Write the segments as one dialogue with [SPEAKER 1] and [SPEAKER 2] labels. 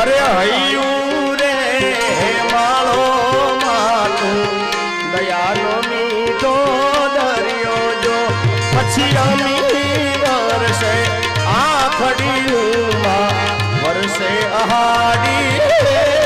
[SPEAKER 1] अरे रे मालो, मालू, दयालो मी तो दरियो जो, पछिया मी वर्षे आ खड़ी वर्षे आहाड़ी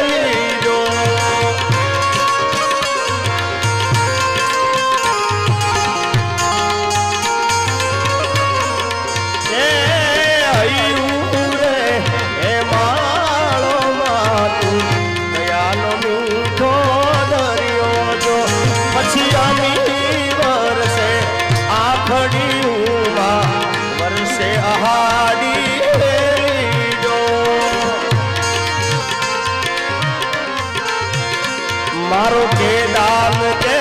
[SPEAKER 1] मारो के डाल के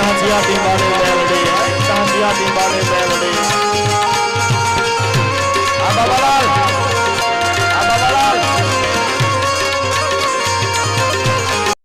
[SPEAKER 1] Hans-Joachim war der, der